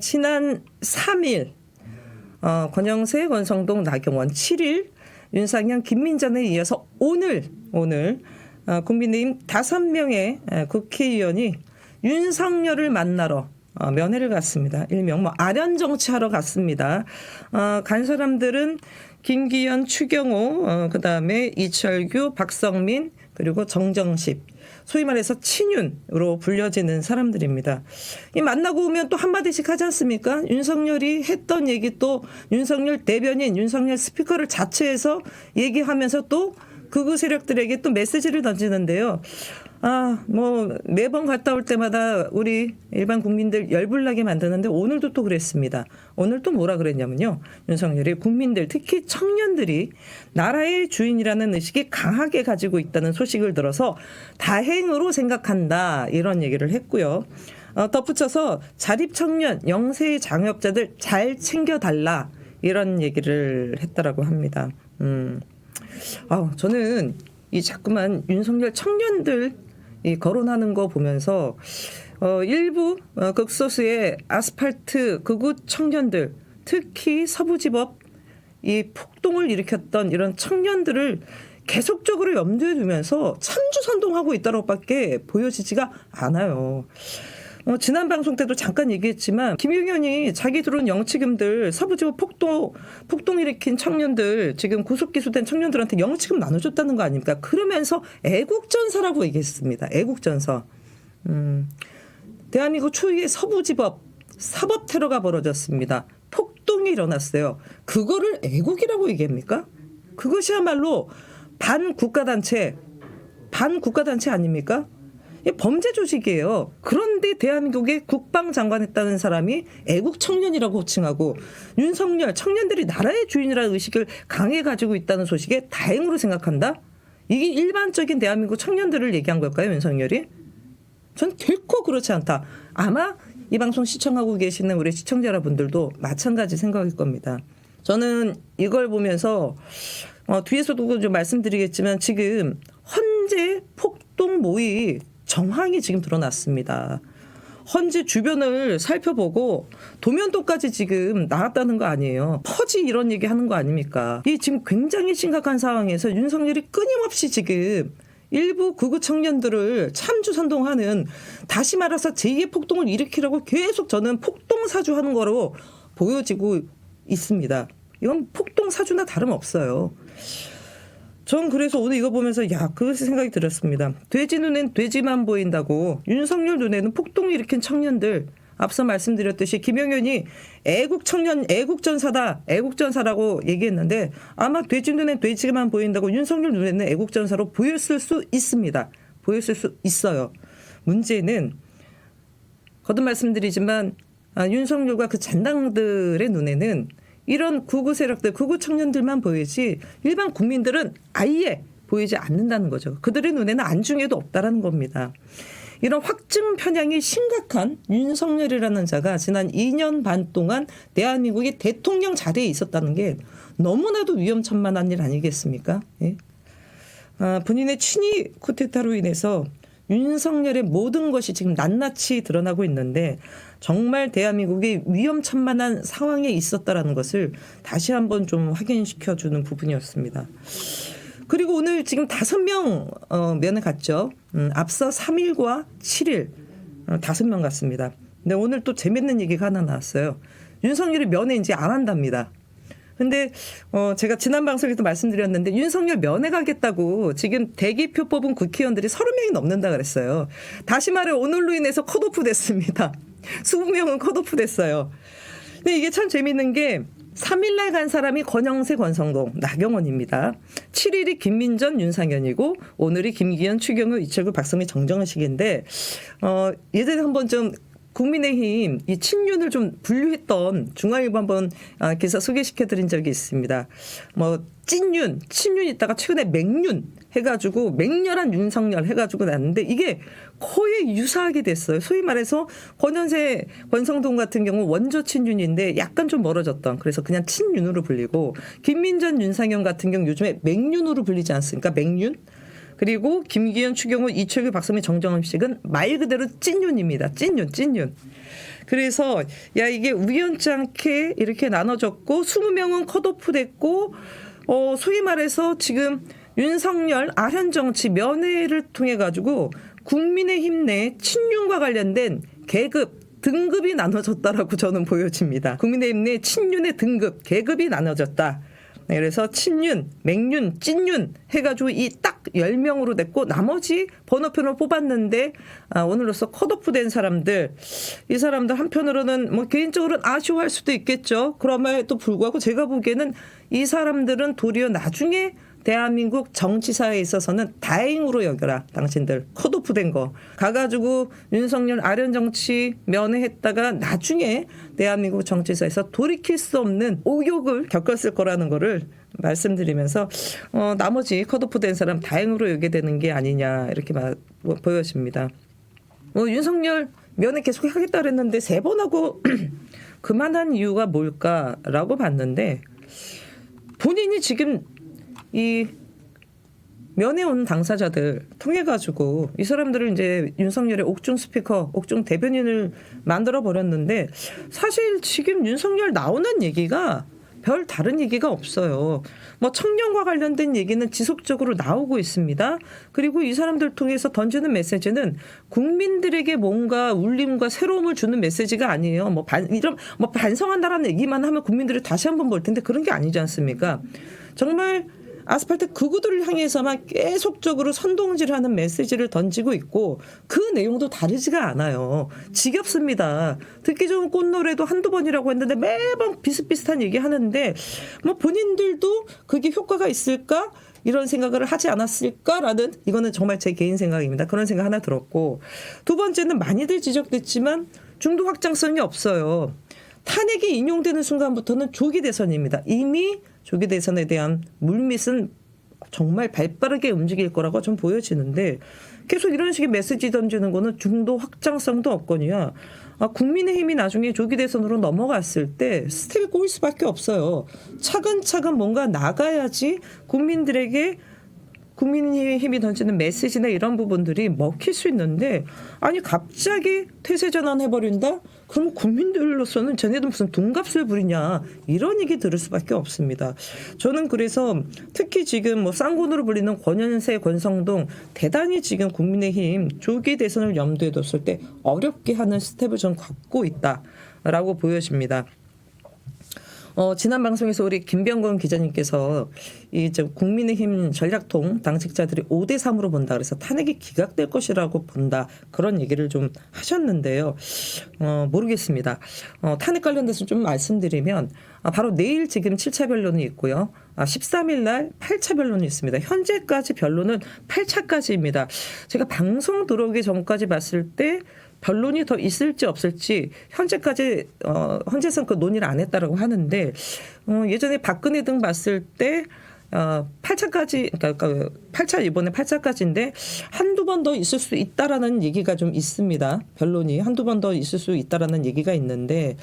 지난 3일 어, 권영세, 권성동, 나경원 7일 윤상현, 김민전에 이어서 오늘 오늘 어, 국민의힘 다섯 명의 에, 국회의원이 윤석열을 만나러 어, 면회를 갔습니다. 일명 뭐 아련 정치하러 갔습니다. 어, 간 사람들은 김기현, 추경호, 어, 그다음에 이철규, 박성민 그리고 정정식 소위 말해서 친윤으로 불려지는 사람들입니다. 이 만나고 오면 또 한마디씩 하지 않습니까? 윤석열이 했던 얘기 또 윤석열 대변인, 윤석열 스피커를 자체해서 얘기하면서 또 극우 세력들에게 또 메시지를 던지는데요. 아, 뭐, 매번 갔다 올 때마다 우리 일반 국민들 열불나게 만드는데 오늘도 또 그랬습니다. 오늘 또 뭐라 그랬냐면요. 윤석열이 국민들, 특히 청년들이 나라의 주인이라는 의식이 강하게 가지고 있다는 소식을 들어서 다행으로 생각한다. 이런 얘기를 했고요. 어, 덧붙여서 자립 청년, 영세 장역자들 잘 챙겨 달라. 이런 얘기를 했다라고 합니다. 음. 아, 저는 이 자꾸만 윤석열 청년들 이 거론하는 거 보면서 어, 일부 어, 극소수의 아스팔트 극우 청년들 특히 서부지법 이 폭동을 일으켰던 이런 청년들을 계속적으로 염두에 두면서 참주 선동하고 있다고밖에 보여지지가 않아요. 어, 지난 방송 때도 잠깐 얘기했지만 김용현이 자기 들어온 영치금들 서부지법 폭동 폭동 일으킨 청년들 지금 구속 기소된 청년들한테 영치금 나눠줬다는 거 아닙니까? 그러면서 애국전사라고 얘기했습니다. 애국전사. 음, 대한민국 초유의 서부지법 사법 테러가 벌어졌습니다. 폭동이 일어났어요. 그거를 애국이라고 얘기합니까? 그것이야말로 반국가단체, 반국가단체 아닙니까? 이 범죄 조직이에요. 그런데 대한민국의 국방장관 했다는 사람이 애국 청년이라고 호칭하고 윤석열 청년들이 나라의 주인이라는 의식을 강해 가지고 있다는 소식에 다행으로 생각한다? 이게 일반적인 대한민국 청년들을 얘기한 걸까요, 윤석열이? 전 결코 그렇지 않다. 아마 이 방송 시청하고 계시는 우리 시청자 여러분들도 마찬가지 생각일 겁니다. 저는 이걸 보면서 어, 뒤에서도 좀 말씀드리겠지만 지금 헌재 폭동 모의 정황이 지금 드러났습니다. 헌재 주변을 살펴보고 도면도까지 지금 나왔다는 거 아니에요. 퍼지 이런 얘기 하는 거 아닙니까? 이 지금 굉장히 심각한 상황에서 윤석열이 끊임없이 지금 일부 극우 청년들을 참주 선동하는 다시 말해서 제2의 폭동을 일으키려고 계속 저는 폭동 사주하는 거로 보여지고 있습니다. 이건 폭동 사주나 다름없어요. 전 그래서 오늘 이거 보면서 야, 그 생각이 들었습니다. 돼지 눈엔 돼지만 보인다고 윤석열 눈에는 폭동 일으킨 청년들 앞서 말씀드렸듯이 김영현이 애국 청년 애국 전사다 애국 전사라고 얘기했는데 아마 돼지 눈엔 돼지만 보인다고 윤석열 눈에는 애국 전사로 보였을 수 있습니다. 보였을 수 있어요. 문제는 거듭 말씀드리지만 아, 윤석열과 그 잔당들의 눈에는 이런 구구 세력들, 구구 청년들만 보이지 일반 국민들은 아예 보이지 않는다는 거죠. 그들의 눈에는 안중에도 없다라는 겁니다. 이런 확증 편향이 심각한 윤석열이라는 자가 지난 2년 반 동안 대한민국의 대통령 자리에 있었다는 게 너무나도 위험천만한 일 아니겠습니까? 예? 아, 본인의 친위 쿠데타로 인해서 윤석열의 모든 것이 지금 낱낱이 드러나고 있는데 정말 대한민국이 위험천만한 상황에 있었다라는 것을 다시 한번 좀 확인시켜 주는 부분이었습니다. 그리고 오늘 지금 다섯 명 어, 면회 갔죠. 음, 앞서 3일과 7일 어, 다섯 명 갔습니다. 근데 오늘 또 재밌는 얘기가 하나 나왔어요. 윤석열이 면회 이제 안 한답니다. 근데 어 제가 지난 방송에서 말씀드렸는데 윤석열 면회 가겠다고 지금 대기표 뽑은 국회의원들이 30명이 넘는다 그랬어요. 다시 말해 오늘로 인해서 컷오프 됐습니다. 20명은 컷오프 됐어요. 근데 이게 참 재밌는 게 3일날 간 사람이 권영세, 권성동, 나경원입니다. 7일이 김민전, 윤상현이고 오늘이 김기현, 추경호, 이철구, 박성미, 정정식인데 어 예전에 한번 좀 국민의힘 이 친윤을 좀 분류했던 중앙일보 한번 아, 기사 소개시켜 드린 적이 있습니다. 뭐 찐윤, 친윤 있다가 최근에 맹윤 해가지고 맹렬한 윤석열 해가지고 났는데 이게 거의 유사하게 됐어요. 소위 말해서 권현세, 권성동 같은 경우 원조 친윤인데 약간 좀 멀어졌던 그래서 그냥 친윤으로 불리고 김민전, 윤상현 같은 경우 요즘에 맹윤으로 불리지 않습니까? 맹윤? 그리고 김기현, 추경호, 이철규, 박성민, 정정음식은 말 그대로 찐윤입니다. 찐윤, 찐윤. 그래서 야 이게 우연치 않게 이렇게 나눠졌고 20명은 컷오프 됐고 어 소위 말해서 지금 윤석열 아현 정치 면회를 통해 가지고 국민의힘 내 친윤과 관련된 계급 등급이 나눠졌다라고 저는 보여집니다. 국민의힘 내 친윤의 등급 계급이 나눠졌다. 네, 그래서 친윤, 맹윤, 찐윤 해가지고 이 딱 10명으로 됐고 나머지 번호편을 뽑았는데 아, 오늘로써 컷오프 된 사람들 이 사람들 한편으로는 뭐 개인적으로는 아쉬워할 수도 있겠죠. 그럼에도 불구하고 제가 보기에는 이 사람들은 도리어 나중에 대한민국 정치사에 있어서는 다행으로 여겨라 당신들 컷오프 된거 가가지고 윤석열 아련 정치 면회했다가 나중에 대한민국 정치사에서 돌이킬 수 없는 오욕을 겪었을 거라는 거를 말씀드리면서 어, 나머지 컷오프 된 사람 다행으로 여게 되는 게 아니냐 이렇게 마, 뭐, 보여집니다. 뭐 윤석열 면회 계속 하겠다 그랬는데 세 번 하고 그만한 이유가 뭘까라고 봤는데 본인이 지금 이 면회 온 당사자들 통해 가지고 이 사람들을 이제 윤석열의 옥중 스피커, 옥중 대변인을 만들어 버렸는데 사실 지금 윤석열 나오는 얘기가 별 다른 얘기가 없어요. 뭐 청년과 관련된 얘기는 지속적으로 나오고 있습니다. 그리고 이 사람들 통해서 던지는 메시지는 국민들에게 뭔가 울림과 새로움을 주는 메시지가 아니에요. 뭐 반, 이런 뭐 반성한다라는 얘기만 하면 국민들이 다시 한번 볼 텐데 그런 게 아니지 않습니까? 정말 아스팔트 극우들을 향해서만 계속적으로 선동질하는 메시지를 던지고 있고 그 내용도 다르지가 않아요. 지겹습니다. 듣기 좋은 꽃노래도 한두 번이라고 했는데 매번 비슷비슷한 얘기 하는데 뭐 본인들도 그게 효과가 있을까? 이런 생각을 하지 않았을까라는 이거는 정말 제 개인 생각입니다. 그런 생각 하나 들었고 두 번째는 많이들 지적됐지만 중도 확장성이 없어요. 탄핵이 인용되는 순간부터는 조기 대선입니다. 이미 조기 대선에 대한 물밑은 정말 발빠르게 움직일 거라고 좀 보여지는데 계속 이런 식의 메시지 던지는 거는 중도 확장성도 없거니와 아, 국민의힘이 나중에 조기 대선으로 넘어갔을 때 스텝이 꼬일 수밖에 없어요. 차근차근 뭔가 나가야지 국민들에게 국민의힘이 던지는 메시지나 이런 부분들이 먹힐 수 있는데 아니 갑자기 태세 전환해버린다? 그럼 국민들로서는 쟤네들 무슨 돈값을 부리냐 이런 얘기 들을 수밖에 없습니다. 저는 그래서 특히 지금 뭐 쌍군으로 불리는 권현세, 권성동 대단히 지금 국민의힘 조기 대선을 염두에 뒀을 때 어렵게 하는 스텝을 좀 갖고 있다라고 보여집니다. 어, 지난 방송에서 우리 김병건 기자님께서 이제 국민의힘 전략통 당직자들이 5대 3으로 본다 그래서 탄핵이 기각될 것이라고 본다 그런 얘기를 좀 하셨는데요. 어, 모르겠습니다. 어, 탄핵 관련돼서 좀 말씀드리면 아, 바로 내일 지금 7차 변론이 있고요. 아, 13일 날 8차 변론이 있습니다. 현재까지 변론은 8차까지입니다. 제가 방송 들어오기 전까지 봤을 때 변론이 더 있을지 없을지 현재까지 어 현재선 그 논의를 안 했다라고 하는데 어 예전에 박근혜 등 봤을 때 어, 8차까지, 그러니까 8차 이번에 8차까지인데 한두 번 더 있을 수 있다라는 얘기가 좀 있습니다. 변론이 한두 번 더 있을 수 있다라는 얘기가 있는데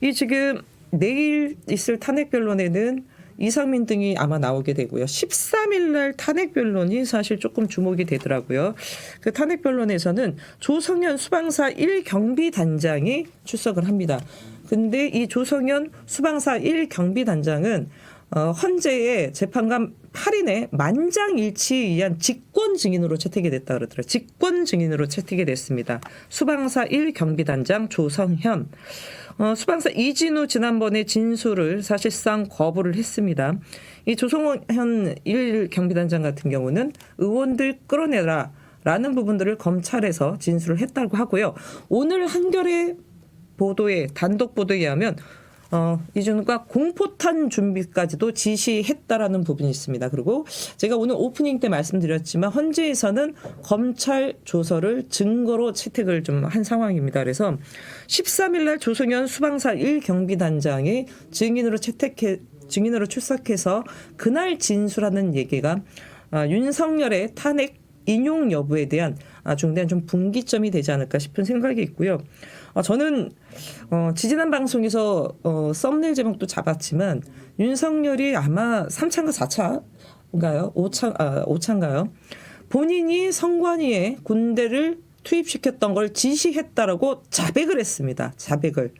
이 지금 내일 있을 탄핵 변론에는 이상민 등이 아마 나오게 되고요. 13일 날 탄핵 변론이 사실 조금 주목이 되더라고요. 그 탄핵 변론에서는 조성현 수방사 1경비 단장이 출석을 합니다. 근데 이 조성현 수방사 1경비 단장은 어, 헌재의 재판관 8인의 만장일치에 의한 직권 증인으로 채택이 됐다 그러더라고요. 직권 증인으로 채택이 됐습니다. 수방사 1 경비단장 조성현. 어, 수방사 이진우 지난번에 진술을 사실상 거부를 했습니다. 이 조성현 1 경비단장 같은 경우는 의원들 끌어내라. 라는 부분들을 검찰에서 진술을 했다고 하고요. 오늘 한겨레 보도에 단독 보도에 의하면 어, 이준우가 공포탄 준비까지도 지시했다라는 부분이 있습니다. 그리고 제가 오늘 오프닝 때 말씀드렸지만 헌재에서는 검찰 조서를 증거로 채택을 좀 한 상황입니다. 그래서 13일 날 조성현 수방사 1경비단장이 증인으로 채택해 증인으로 출석해서 그날 진술하는 얘기가 아, 윤석열의 탄핵 인용 여부에 대한 아, 중대한 좀 분기점이 되지 않을까 싶은 생각이 있고요. 어, 저는 어, 지지난 방송에서 어, 썸네일 제목도 잡았지만 윤석열이 아마 3차인가 4차인가요? 5차, 아, 5차인가요? 본인이 성관위에 군대를 투입시켰던 걸 지시했다라고 자백을 했습니다. 자백을.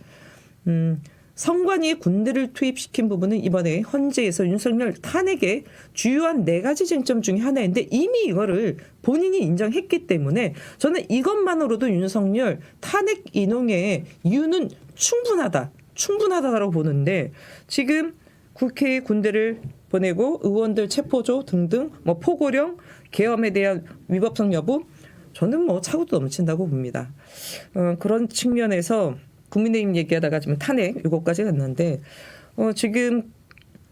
음, 성관이 군대를 투입시킨 부분은 이번에 헌재에서 윤석열 탄핵의 주요한 네 가지 쟁점 중에 하나인데 이미 이거를 본인이 인정했기 때문에 저는 이것만으로도 윤석열 탄핵 인용의 이유는 충분하다. 충분하다라고 보는데 지금 국회에 군대를 보내고 의원들 체포조 등등 뭐 포고령 계엄에 대한 위법성 여부 저는 뭐 차고도 넘친다고 봅니다. 어, 그런 측면에서 국민의힘 얘기하다가 지금 탄핵 요거까지 갔는데 어, 지금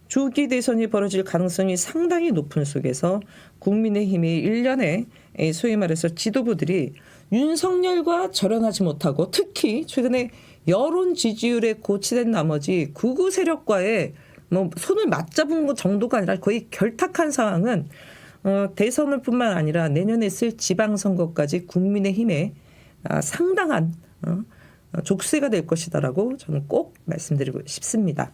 조기 대선이 벌어질 가능성이 상당히 높은 속에서 국민의힘이 일련의 에, 소위 말해서 지도부들이 윤석열과 절연하지 못하고 특히 최근에 여론 지지율에 고치된 나머지 극우 세력과의 뭐 손을 맞잡은 것 정도가 아니라 거의 결탁한 상황은 어, 대선을 뿐만 아니라 내년에 있을 지방선거까지 국민의힘에 아, 상당한 어, 족쇄가 될 것이다라고 저는 꼭 말씀드리고 싶습니다.